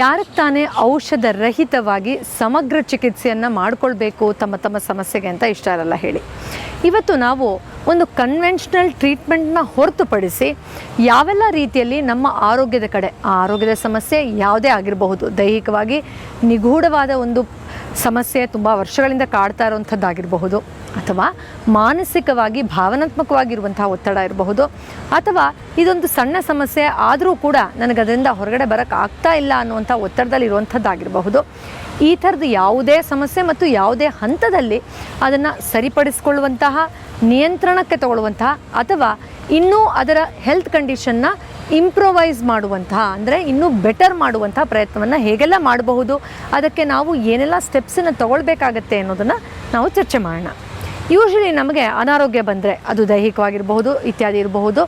ಯಾರಿಗೆ ತಾನೇ ಔಷಧ ರಹಿತವಾಗಿ ಸಮಗ್ರ ಚಿಕಿತ್ಸೆಯನ್ನು ಮಾಡಿಕೊಳ್ಬೇಕು ತಮ್ಮ ತಮ್ಮ ಸಮಸ್ಯೆಗೆ ಅಂತ ಇಷ್ಟ ಇರಲ್ಲ ಹೇಳಿ. ಇವತ್ತು ನಾವು ಒಂದು ಕನ್ವೆನ್ಷನಲ್ ಟ್ರೀಟ್ಮೆಂಟ್ನ ಹೊರತುಪಡಿಸಿ ಯಾವೆಲ್ಲ ರೀತಿಯಲ್ಲಿ ನಮ್ಮ ಆರೋಗ್ಯದ ಕಡೆ ಆರೋಗ್ಯದ ಸಮಸ್ಯೆ ಯಾವುದೇ ಆಗಿರಬಹುದು, ದೈಹಿಕವಾಗಿ ನಿಗೂಢವಾದ ಒಂದು ಸಮಸ್ಯೆ ತುಂಬ ವರ್ಷಗಳಿಂದ ಕಾಡ್ತಾ ಇರುವಂಥದ್ದಾಗಿರಬಹುದು. ಅಥವಾ ಮಾನಸಿಕವಾಗಿ ಭಾವನಾತ್ಮಕವಾಗಿರುವಂತಹ ಒತ್ತಡ ಇರಬಹುದು. ಅಥವಾ ಇದೊಂದು ಸಣ್ಣ ಸಮಸ್ಯೆ ಆದರೂ ಕೂಡ ನನಗೆ ಅದರಿಂದ ಹೊರಗಡೆ ಬರೋಕ್ಕಾಗ್ತಾ ಇಲ್ಲ ಅನ್ನುವಂಥ ಒತ್ತಡದಲ್ಲಿ ಇರುವಂಥದ್ದಾಗಿರಬಹುದು. ಈ ಥರದ ಯಾವುದೇ ಸಮಸ್ಯೆ ಮತ್ತು ಯಾವುದೇ ಹಂತದಲ್ಲಿ ಅದನ್ನು ಸರಿಪಡಿಸ್ಕೊಳ್ಳುವಂತಹ, ನಿಯಂತ್ರಣಕ್ಕೆ ತಗೊಳ್ಳುವಂತಹ, ಅಥವಾ ಇನ್ನೂ ಅದರ ಹೆಲ್ತ್ ಕಂಡೀಷನ್ನ ಇಂಪ್ರೊವೈಸ್ ಮಾಡುವಂತಹ, ಅಂದರೆ ಇನ್ನೂ ಬೆಟರ್ ಮಾಡುವಂಥ ಪ್ರಯತ್ನವನ್ನು ಹೇಗೆಲ್ಲ ಮಾಡಬಹುದು, ಅದಕ್ಕೆ ನಾವು ಏನೆಲ್ಲ ಸ್ಟೆಪ್ಸನ್ನು ತಗೊಳ್ಬೇಕಾಗತ್ತೆ ಅನ್ನೋದನ್ನು ನಾವು ಚರ್ಚೆ ಮಾಡೋಣ. ಯೂಶ್ವಲಿ ನಮಗೆ ಅನಾರೋಗ್ಯ ಬಂದರೆ ಅದು ದೈಹಿಕವಾಗಿರಬಹುದು, ಇತ್ಯಾದಿ ಇರಬಹುದು.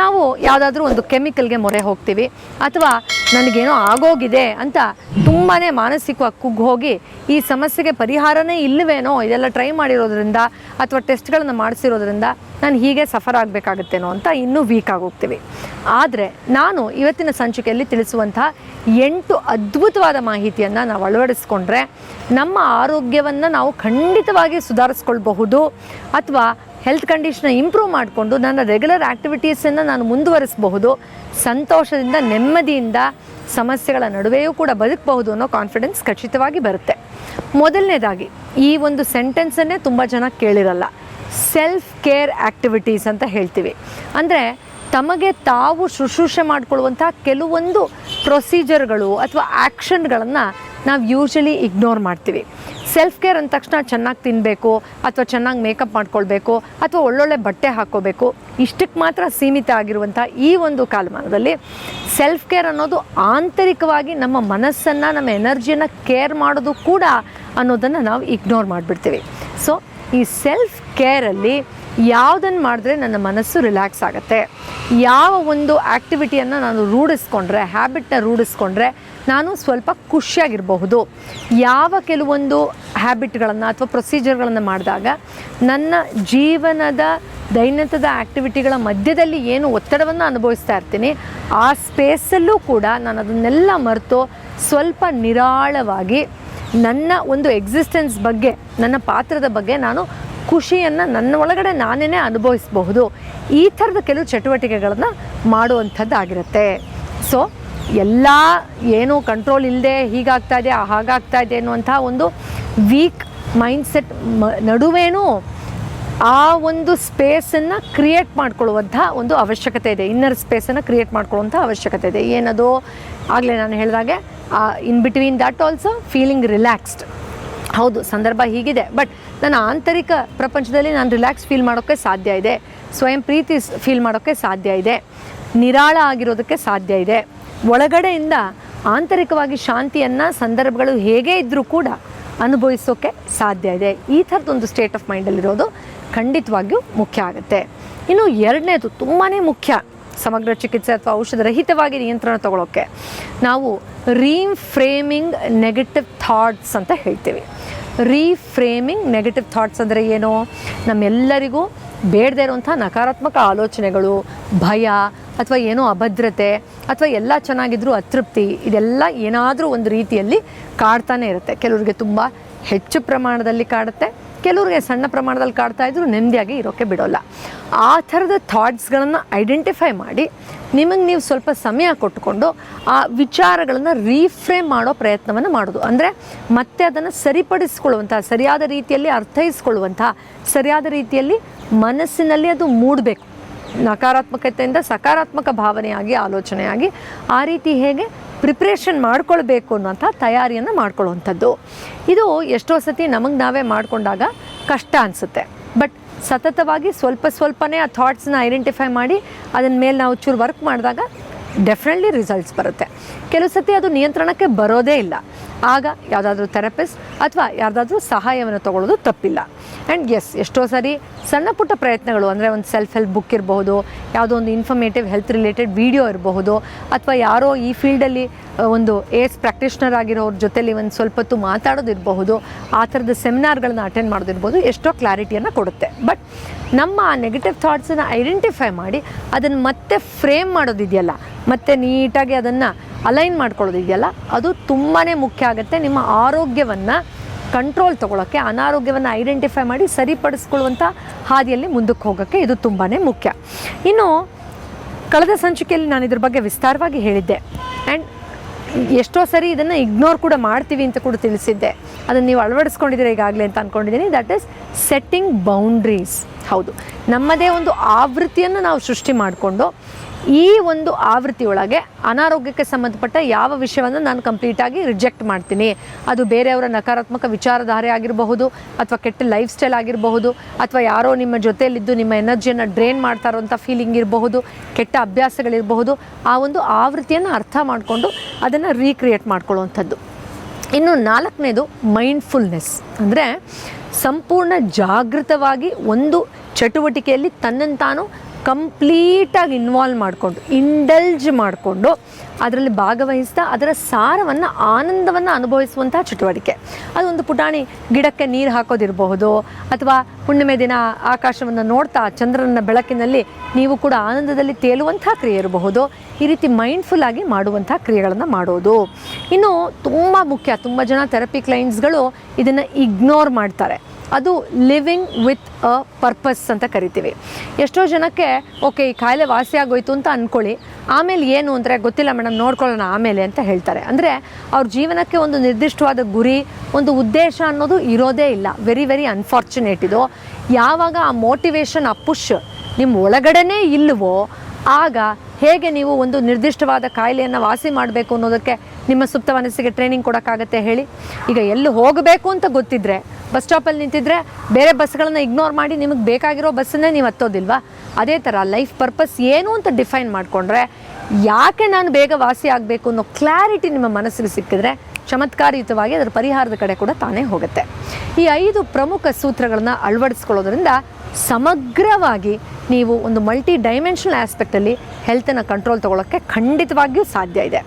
ನಾವು ಯಾವುದಾದ್ರೂ ಒಂದು ಕೆಮಿಕಲ್ಗೆ ಮೊರೆ ಹೋಗ್ತೀವಿ, ಅಥವಾ ನನಗೇನೋ ಆಗೋಗಿದೆ ಅಂತ ತುಂಬಾ ಮಾನಸಿಕವಾಗಿ ಕುಗ್ಗಿ ಹೋಗಿ ಈ ಸಮಸ್ಯೆಗೆ ಪರಿಹಾರನೇ ಇಲ್ಲವೇನೋ ಇದೆಲ್ಲ ಟ್ರೈ ಮಾಡಿರೋದ್ರಿಂದ ಅಥವಾ ಟೆಸ್ಟ್ಗಳನ್ನು ಮಾಡಿಸಿರೋದ್ರಿಂದ ನಾನು ಹೀಗೆ ಸಫರ್ ಆಗಬೇಕಾಗುತ್ತೇನೋ ಅಂತ ಇನ್ನೂ ವೀಕ್ ಆಗೋಗ್ತೀವಿ. ಆದರೆ ನಾನು ಇವತ್ತಿನ ಸಂಚಿಕೆಯಲ್ಲಿ ತಿಳಿಸುವಂತಹ ಎಂಟು ಅದ್ಭುತವಾದ ಮಾಹಿತಿಯನ್ನು ನಾವು ಅಳವಡಿಸ್ಕೊಂಡ್ರೆ ನಮ್ಮ ಆರೋಗ್ಯವನ್ನು ನಾವು ಖಂಡಿತವಾಗಿ ಸುಧಾರಿಸ್ಕೊಳ್ಬಹುದು ಅಥವಾ ಹೆಲ್ತ್ ಕಂಡೀಷನ್ನ ಇಂಪ್ರೂವ್ ಮಾಡಿಕೊಂಡು ನನ್ನ ರೆಗ್ಯುಲರ್ ಆ್ಯಕ್ಟಿವಿಟೀಸನ್ನು ನಾನು ಮುಂದುವರಿಸಬಹುದು. ಸಂತೋಷದಿಂದ, ನೆಮ್ಮದಿಯಿಂದ ಸಮಸ್ಯೆಗಳ ನಡುವೆಯೂ ಕೂಡ ಬದುಕಬಹುದು ಅನ್ನೋ ಕಾನ್ಫಿಡೆನ್ಸ್ ಖಚಿತವಾಗಿ ಬರುತ್ತೆ. ಮೊದಲನೇದಾಗಿ, ಈ ಒಂದು ಸೆಂಟೆನ್ಸನ್ನೇ ತುಂಬ ಜನ ಕೇಳಿರಲ್ಲ. ಸೆಲ್ಫ್ ಕೇರ್ ಆ್ಯಕ್ಟಿವಿಟೀಸ್ ಅಂತ ಹೇಳ್ತೀವಿ. ಅಂದರೆ ತಮಗೆ ತಾವು ಶುಶ್ರೂಷೆ ಮಾಡಿಕೊಳ್ಳುವಂಥ ಕೆಲವೊಂದು ಪ್ರೊಸೀಜರ್ಗಳು ಅಥವಾ ಆ್ಯಕ್ಷನ್ಗಳನ್ನು ನಾವು ಯೂಶಲಿ ಇಗ್ನೋರ್ ಮಾಡ್ತೀವಿ. ಸೆಲ್ಫ್ ಕೇರ್ ಅಂದ ತಕ್ಷಣ ಚೆನ್ನಾಗಿ ತಿನ್ನಬೇಕು ಅಥವಾ ಚೆನ್ನಾಗಿ ಮೇಕಪ್ ಮಾಡ್ಕೊಳ್ಬೇಕು ಅಥವಾ ಒಳ್ಳೊಳ್ಳೆ ಬಟ್ಟೆ ಹಾಕ್ಕೋಬೇಕು ಇಷ್ಟಕ್ಕೆ ಮಾತ್ರ ಸೀಮಿತ ಆಗಿರುವಂಥ ಈ ಒಂದು ಕಾಲಮಾನದಲ್ಲಿ ಸೆಲ್ಫ್ ಕೇರ್ ಅನ್ನೋದು ಆಂತರಿಕವಾಗಿ ನಮ್ಮ ಮನಸ್ಸನ್ನು, ನಮ್ಮ ಎನರ್ಜಿಯನ್ನು ಕೇರ್ ಮಾಡೋದು ಕೂಡ ಅನ್ನೋದನ್ನು ನಾವು ಇಗ್ನೋರ್ ಮಾಡಿಬಿಡ್ತೀವಿ. ಸೊ ಈ ಸೆಲ್ಫ್ ಕೇರಲ್ಲಿ ಯಾವುದನ್ನು ಮಾಡಿದ್ರೆ ನನ್ನ ಮನಸ್ಸು ರಿಲ್ಯಾಕ್ಸ್ ಆಗುತ್ತೆ. ಯಾವ ಒಂದು ಆ್ಯಕ್ಟಿವಿಟಿಯನ್ನು ನಾನು ರೂಢಿಸ್ಕೊಂಡ್ರೆ, ಹ್ಯಾಬಿಟ್ನ ರೂಢಿಸ್ಕೊಂಡ್ರೆ ನಾನು ಸ್ವಲ್ಪ ಖುಷಿಯಾಗಿರಬಹುದು. ಯಾವ ಕೆಲವೊಂದು ಹ್ಯಾಬಿಟ್ಗಳನ್ನು ಅಥವಾ ಪ್ರೊಸೀಜರ್ಗಳನ್ನು ಮಾಡಿದಾಗ ನನ್ನ ಜೀವನದ ದೈನಂದಿನ ಆ್ಯಕ್ಟಿವಿಟಿಗಳ ಮಧ್ಯದಲ್ಲಿ ಏನು ಒತ್ತಡವನ್ನು ಅನುಭವಿಸ್ತಾ ಇರ್ತೀನಿ, ಆ ಸ್ಪೇಸಲ್ಲೂ ಕೂಡ ನಾನು ಅದನ್ನೆಲ್ಲ ಮರೆತು ಸ್ವಲ್ಪ ನಿರಾಳವಾಗಿ ನನ್ನ ಒಂದು ಎಕ್ಸಿಸ್ಟೆನ್ಸ್ ಬಗ್ಗೆ, ನನ್ನ ಪಾತ್ರದ ಬಗ್ಗೆ ನಾನು ಖುಷಿಯನ್ನು ನನ್ನ ಒಳಗಡೆ ನಾನೇ ಅನುಭವಿಸಬಹುದು. ಈ ಥರದ ಕೆಲವು ಚಟುವಟಿಕೆಗಳನ್ನು ಮಾಡುವಂಥದ್ದಾಗಿರುತ್ತೆ ಸೊ ಎಲ್ಲ ಏನೂ ಕಂಟ್ರೋಲ್ ಇಲ್ಲದೆ ಹೀಗಾಗ್ತಾ ಇದೆ ಹಾಗಾಗ್ತಾ ಇದೆ ಅನ್ನುವಂಥ ಒಂದು ವೀಕ್ ಮೈಂಡ್ಸೆಟ್ ಮ, ನಡುವೇನೂ ಆ ಒಂದು ಸ್ಪೇಸನ್ನು ಕ್ರಿಯೇಟ್ ಮಾಡ್ಕೊಳ್ಳುವಂಥ ಒಂದು ಅವಶ್ಯಕತೆ ಇದೆ. ಇನ್ನರ್ ಸ್ಪೇಸನ್ನು ಕ್ರಿಯೇಟ್ ಮಾಡ್ಕೊಳ್ಳುವಂಥ ಅವಶ್ಯಕತೆ ಇದೆ. ಏನದು? ಆಗಲೇ ನಾನು ಹೇಳಿದಾಗೆ in between that also feeling relaxed ಹೌದು, ಸಂದರ್ಭ ಹೀಗಿದೆ. ಬಟ್ ನನ್ನ ಆಂತರಿಕ ಪ್ರಪಂಚದಲ್ಲಿ ನಾನು ರಿಲ್ಯಾಕ್ಸ್ ಫೀಲ್ ಮಾಡೋಕ್ಕೆ ಸಾಧ್ಯ ಇದೆ. ಸ್ವಯಂ ಪ್ರೀತಿ ಫೀಲ್ ಮಾಡೋಕ್ಕೆ ಸಾಧ್ಯ ಇದೆ. ನಿರಾಳ ಆಗಿರೋದಕ್ಕೆ ಸಾಧ್ಯ ಇದೆ. ಒಳಗಡೆಯಿಂದ ಆಂತರಿಕವಾಗಿ ಶಾಂತಿಯನ್ನು, ಸಂದರ್ಭಗಳು ಹೇಗೆ ಇದ್ದರೂ ಕೂಡ ಅನುಭವಿಸೋಕ್ಕೆ ಸಾಧ್ಯ ಇದೆ. ಈ ಥರದೊಂದು ಸ್ಟೇಟ್ ಆಫ್ ಮೈಂಡಲ್ಲಿರೋದು ಖಂಡಿತವಾಗಿಯೂ ಮುಖ್ಯ ಆಗುತ್ತೆ. ಇನ್ನು ಎರಡನೇದು ತುಂಬಾ ಮುಖ್ಯ. ಸಮಗ್ರ ಚಿಕಿತ್ಸೆ ಅಥವಾ ಔಷಧ ರಹಿತವಾಗಿ ನಿಯಂತ್ರಣ ತಗೊಳ್ಳೋಕ್ಕೆ ನಾವು ರೀಫ್ರೇಮಿಂಗ್ ನೆಗೆಟಿವ್ ಥಾಟ್ಸ್ ಅಂತ ಹೇಳ್ತೀವಿ. ರೀಫ್ರೇಮಿಂಗ್ ನೆಗೆಟಿವ್ ಥಾಟ್ಸ್ ಅಂದರೆ ಏನು? ನಮ್ಮೆಲ್ಲರಿಗೂ ಬೇಡದೇ ಇರುವಂಥ ನಕಾರಾತ್ಮಕ ಆಲೋಚನೆಗಳು, ಭಯ ಅಥವಾ ಏನೋ ಅಭದ್ರತೆ ಅಥವಾ ಎಲ್ಲ ಚೆನ್ನಾಗಿದ್ರೂ ಅತೃಪ್ತಿ, ಇದೆಲ್ಲ ಏನಾದರೂ ಒಂದು ರೀತಿಯಲ್ಲಿ ಕಾಡ್ತಾನೆ ಇರುತ್ತೆ. ಕೆಲವರಿಗೆ ತುಂಬ ಹೆಚ್ಚು ಪ್ರಮಾಣದಲ್ಲಿ ಕಾಡುತ್ತೆ ಕೆಲವ್ರಿಗೆ ಸಣ್ಣ ಪ್ರಮಾಣದಲ್ಲಿ ಕಾಡ್ತಾ ಇದ್ರು ನೆಮ್ಮದಿಯಾಗಿ ಇರೋಕ್ಕೆ ಬಿಡೋಲ್ಲ. ಆ ಥರದ ಥಾಟ್ಸ್ಗಳನ್ನು ಐಡೆಂಟಿಫೈ ಮಾಡಿ ನಿಮಗೆ ನೀವು ಸ್ವಲ್ಪ ಸಮಯ ಕೊಟ್ಟುಕೊಂಡು ಆ ವಿಚಾರಗಳನ್ನು ರೀಫ್ರೇಮ್ ಮಾಡೋ ಪ್ರಯತ್ನವನ್ನು ಮಾಡೋದು. ಅಂದರೆ ಮತ್ತೆ ಅದನ್ನು ಸರಿಪಡಿಸ್ಕೊಳ್ಳುವಂಥ ಸರಿಯಾದ ರೀತಿಯಲ್ಲಿ ಅರ್ಥೈಸ್ಕೊಳ್ಳುವಂಥ ಸರಿಯಾದ ರೀತಿಯಲ್ಲಿ ಮನಸ್ಸಿನಲ್ಲಿ ಅದು ಮೂಡಬೇಕು. ನಕಾರಾತ್ಮಕತೆಯಿಂದ ಸಕಾರಾತ್ಮಕ ಭಾವನೆಯಾಗಿ, ಆಲೋಚನೆಯಾಗಿ ಆ ರೀತಿ ಹೇಗೆ ಪ್ರಿಪ್ರೇಷನ್ ಮಾಡ್ಕೊಳ್ಬೇಕು ಅನ್ನೋಂಥ ತಯಾರಿಯನ್ನು ಮಾಡ್ಕೊಳ್ಳುವಂಥದ್ದು. ಇದು ಎಷ್ಟೋ ಸತಿ ನಮಗೆ ನಾವೇ ಮಾಡಿಕೊಂಡಾಗ ಕಷ್ಟ ಅನಿಸುತ್ತೆ. ಬಟ್ ಸತತವಾಗಿ ಸ್ವಲ್ಪ ಸ್ವಲ್ಪನೇ ಆ ಥಾಟ್ಸ್ನ ಐಡೆಂಟಿಫೈ ಮಾಡಿ ಅದನ್ನ ಮೇಲೆ ನಾವು ಚೂರು ವರ್ಕ್ ಮಾಡಿದಾಗ ಡೆಫಿನೆಟ್ಲಿ ರಿಸಲ್ಟ್ಸ್ ಬರುತ್ತೆ. ಕೆಲವು ಸತಿ ಅದು ನಿಯಂತ್ರಣಕ್ಕೆ ಬರೋದೇ ಇಲ್ಲ. ಆಗ ಯಾವುದಾದ್ರೂ ಥೆರಪಿಸ್ಟ್ ಅಥವಾ ಯಾರ್ದಾದ್ರೂ ಸಹಾಯವನ್ನು ತಗೊಳ್ಳೋದು ತಪ್ಪಿಲ್ಲ. ಆ್ಯಂಡ್ ಎಸ್ ಎಷ್ಟೋ ಸಾರಿ ಸಣ್ಣ ಪುಟ್ಟ ಪ್ರಯತ್ನಗಳು, ಅಂದರೆ ಒಂದು ಸೆಲ್ಫ್ ಹೆಲ್ಪ್ ಬುಕ್ ಇರಬಹುದು, ಯಾವುದೋ ಒಂದು ಇನ್ಫಾರ್ಮೇಟಿವ್ ಹೆಲ್ತ್ ರಿಲೇಟೆಡ್ ವಿಡಿಯೋ ಇರಬಹುದು, ಅಥವಾ ಯಾರೋ ಈ ಫೀಲ್ಡಲ್ಲಿ ಒಂದು ಏಸ್ ಪ್ರಾಕ್ಟೀಷ್ನರ್ ಆಗಿರೋರ ಜೊತೆಲಿ ಒಂದು ಸ್ವಲ್ಪ ಹೊತ್ತು ಮಾತಾಡೋದಿರಬಹುದು, ಆ ಥರದ ಸೆಮಿನಾರ್ಗಳನ್ನ ಅಟೆಂಡ್ ಮಾಡೋದಿರ್ಬೋದು ಎಷ್ಟೋ ಕ್ಲಾರಿಟಿಯನ್ನು ಕೊಡುತ್ತೆ. ಬಟ್ ನಮ್ಮ ಆ ನೆಗೆಟಿವ್ ಥಾಟ್ಸನ್ನು ಐಡೆಂಟಿಫೈ ಮಾಡಿ ಅದನ್ನು ಮತ್ತೆ ಫ್ರೇಮ್ ಮಾಡೋದಿದೆಯಲ್ಲ, ಮತ್ತೆ ನೀಟಾಗಿ ಅದನ್ನು ಅಲೈನ್ ಮಾಡ್ಕೊಳ್ಳೋದಿದೆಯಲ್ಲ, ಅದು ತುಂಬಾ ಮುಖ್ಯ ಆಗುತ್ತೆ. ನಿಮ್ಮ ಆರೋಗ್ಯವನ್ನು ಕಂಟ್ರೋಲ್ ತೊಗೊಳಕ್ಕೆ, ಅನಾರೋಗ್ಯವನ್ನು ಐಡೆಂಟಿಫೈ ಮಾಡಿ ಸರಿಪಡಿಸ್ಕೊಳ್ಳುವಂಥ ಹಾದಿಯಲ್ಲಿ ಮುಂದಕ್ಕೆ ಹೋಗೋಕ್ಕೆ ಇದು ತುಂಬಾ ಮುಖ್ಯ. ಇನ್ನು, ಕಳೆದ ಸಂಚಿಕೆಯಲ್ಲಿ ನಾನು ಇದ್ರ ಬಗ್ಗೆ ವಿಸ್ತಾರವಾಗಿ ಹೇಳಿದ್ದೆ. ಆ್ಯಂಡ್ ಎಷ್ಟೋ ಸರಿ ಇದನ್ನು ಇಗ್ನೋರ್ ಕೂಡ ಮಾಡ್ತೀವಿ ಅಂತ ಕೂಡ ತಿಳಿಸಿದ್ದೆ. ಅದನ್ನು ನೀವು ಅಳವಡಿಸ್ಕೊಂಡಿದ್ದೀರಾ ಈಗಾಗಲೇ ಅಂತ ಅಂದ್ಕೊಂಡಿದ್ದೀನಿ ದಟ್ ಈಸ್ ಸೆಟ್ಟಿಂಗ್ ಬೌಂಡ್ರೀಸ್ ಹೌದು. ನಮ್ಮದೇ ಒಂದು ಆವೃತ್ತಿಯನ್ನು ನಾವು ಸೃಷ್ಟಿ ಮಾಡಿಕೊಂಡು ಈ ಒಂದು ಆವೃತ್ತಿಯೊಳಗೆ ಅನಾರೋಗ್ಯಕ್ಕೆ ಸಂಬಂಧಪಟ್ಟ ಯಾವ ವಿಷಯವನ್ನು ನಾನು ಕಂಪ್ಲೀಟಾಗಿ ರಿಜೆಕ್ಟ್ ಮಾಡ್ತೀನಿ. ಅದು ಬೇರೆಯವರ ನಕಾರಾತ್ಮಕ ವಿಚಾರಧಾರೆ ಆಗಿರಬಹುದು ಅಥವಾ ಕೆಟ್ಟ ಲೈಫ್ ಸ್ಟೈಲ್ ಆಗಿರಬಹುದು ಅಥವಾ ಯಾರೋ ನಿಮ್ಮ ಜೊತೆಯಲ್ಲಿದ್ದು ನಿಮ್ಮ ಎನರ್ಜಿಯನ್ನು ಡ್ರೈನ್ ಮಾಡ್ತಾ ಇರೋಂಥ ಫೀಲಿಂಗ್ ಇರಬಹುದು, ಕೆಟ್ಟ ಅಭ್ಯಾಸಗಳಿರಬಹುದು, ಆ ಒಂದು ಆವೃತ್ತಿಯನ್ನು ಅರ್ಥ ಮಾಡಿಕೊಂಡು ಅದನ್ನು ರೀಕ್ರಿಯೇಟ್ ಮಾಡ್ಕೊಳ್ಳುವಂಥದ್ದು. ಇನ್ನು ನಾಲ್ಕನೇದು ಮೈಂಡ್ಫುಲ್ನೆಸ್ ಅಂದರೆ ಸಂಪೂರ್ಣ ಜಾಗೃತವಾಗಿ ಒಂದು ಚಟುವಟಿಕೆಯಲ್ಲಿ ತನ್ನನ್ನು ತಾನು ಕಂಪ್ಲೀಟಾಗಿ ಇನ್ವಾಲ್ವ್ ಮಾಡಿಕೊಂಡು, ಇಂಡಲ್ಜ್ ಮಾಡಿಕೊಂಡು ಅದರಲ್ಲಿ ಭಾಗವಹಿಸ್ತಾ ಅದರ ಸಾರವನ್ನು, ಆನಂದವನ್ನು ಅನುಭವಿಸುವಂತಹ ಚಟುವಟಿಕೆ. ಅದೊಂದು ಪುಟಾಣಿ ಗಿಡಕ್ಕೆ ನೀರು ಹಾಕೋದಿರಬಹುದು ಅಥವಾ ಹುಣ್ಣಿಮೆ ದಿನ ಆಕಾಶವನ್ನು ನೋಡ್ತಾ ಚಂದ್ರನ ಬೆಳಕಿನಲ್ಲಿ ನೀವು ಕೂಡ ಆನಂದದಲ್ಲಿ ತೇಲುವಂಥ ಕ್ರಿಯೆ ಇರಬಹುದು. ಈ ರೀತಿ ಮೈಂಡ್ಫುಲ್ ಆಗಿ ಮಾಡುವಂಥ ಕ್ರಿಯೆಗಳನ್ನು ಮಾಡೋದು. ಇನ್ನು ತುಂಬ ಮುಖ್ಯ, ತುಂಬ ಜನ ಥೆರಪಿ ಕ್ಲೈಂಟ್ಸ್ಗಳು ಇದನ್ನು ಇಗ್ನೋರ್ ಮಾಡ್ತಾರೆ. ಅದು ಲಿವಿಂಗ್ ವಿತ್ ಅ ಪರ್ಪಸ್ ಅಂತ ಕರಿತೀವಿ. ಎಷ್ಟೋ ಜನಕ್ಕೆ ಓಕೆ ಈ ಕಾಯಿಲೆ ವಾಸಿ ಆಗೋಯ್ತು ಅಂತ ಅಂದ್ಕೊಳ್ಳಿ ಆಮೇಲೆ ಏನು ಅಂದರೆ ಗೊತ್ತಿಲ್ಲ ಮೇಡಮ್, ನೋಡ್ಕೊಳ್ಳೋಣ ಆಮೇಲೆ ಅಂತ ಹೇಳ್ತಾರೆ. ಅಂದರೆ ಅವ್ರ ಜೀವನಕ್ಕೆ ಒಂದು ನಿರ್ದಿಷ್ಟವಾದ ಗುರಿ, ಒಂದು ಉದ್ದೇಶ ಅನ್ನೋದು ಇರೋದೇ ಇಲ್ಲ. ವೆರಿ ವೆರಿ ಅನ್ಫಾರ್ಚುನೇಟ್ ಇದು. ಯಾವಾಗ ಆ ಮೋಟಿವೇಶನ್ ಆ ಪುಷ್ ನಿಮ್ಮ ಒಳಗಡೆನೇ ಇಲ್ಲವೋ ಆಗ ಹೇಗೆ ನೀವು ಒಂದು ನಿರ್ದಿಷ್ಟವಾದ ಕಾಯಿಲೆಯನ್ನು ವಾಸಿ ಮಾಡಬೇಕು ಅನ್ನೋದಕ್ಕೆ ನಿಮ್ಮ ಸುಪ್ತ ಮನಸ್ಸಿಗೆ ಟ್ರೈನಿಂಗ್ ಕೊಡೋಕ್ಕಾಗತ್ತೆ ಹೇಳಿ. ಈಗ ಎಲ್ಲಿ ಹೋಗಬೇಕು ಅಂತ ಗೊತ್ತಿದ್ರೆ ಬಸ್ ಸ್ಟಾಪಲ್ಲಿ ನಿಂತಿದ್ರೆ ಬೇರೆ ಬಸ್ಗಳನ್ನು ಇಗ್ನೋರ್ ಮಾಡಿ ನಿಮಗೆ ಬೇಕಾಗಿರೋ ಬಸ್ಸನ್ನೇ ನೀವು ಹತ್ತೋದಿಲ್ವಾ? ಅದೇ ಥರ ಲೈಫ್ ಪರ್ಪಸ್ ಏನು ಅಂತ ಡಿಫೈನ್ ಮಾಡಿಕೊಂಡ್ರೆ ಯಾಕೆ ನಾನು ಬೇಗ ವಾಸಿ ಆಗಬೇಕು ಅನ್ನೋ ಕ್ಲಾರಿಟಿ ನಿಮ್ಮ ಮನಸ್ಸಿಗೆ ಸಿಕ್ಕಿದ್ರೆ ಚಮತ್ಕಾರಯುತವಾಗಿ ಅದರ ಪರಿಹಾರದ ಕಡೆ ಕೂಡ ತಾನೇ ಹೋಗುತ್ತೆ. ಈ ಐದು ಪ್ರಮುಖ ಸೂತ್ರಗಳನ್ನು ಅಳವಡಿಸ್ಕೊಳ್ಳೋದ್ರಿಂದ ಸಮಗ್ರವಾಗಿ ನೀವು ಒಂದು ಮಲ್ಟಿ ಡೈಮೆನ್ಷನಲ್ ಆಸ್ಪೆಕ್ಟಲ್ಲಿ ಹೆಲ್ತನ್ನು ಕಂಟ್ರೋಲ್ ತೊಗೊಳಕ್ಕೆ ಖಂಡಿತವಾಗಿಯೂ ಸಾಧ್ಯ ಇದೆ.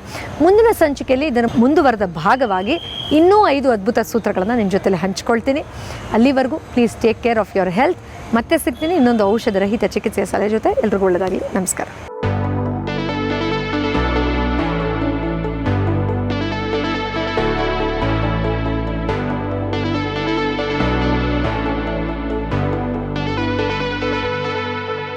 ಮುಂದಿನ ಸಂಚಿಕೆಯಲ್ಲಿ ಇದನ್ನು ಮುಂದುವರೆದ ಭಾಗವಾಗಿ ಇನ್ನೂ ಐದು ಅದ್ಭುತ ಸೂತ್ರಗಳನ್ನು ನಿಮ್ಮ ಜೊತೆಲಿ ಹಂಚ್ಕೊಳ್ತೀನಿ. ಅಲ್ಲಿವರೆಗೂ please take care of your health ಮತ್ತೆ ಸಿಗ್ತೀನಿ ಇನ್ನೊಂದು ಔಷಧ ರಹಿತ ಚಿಕಿತ್ಸೆಯ ಸಲಹೆ ಜೊತೆ ಎಲ್ರಿಗೂ ಒಳ್ಳೆಯದಾಗಲಿ ನಮಸ್ಕಾರ.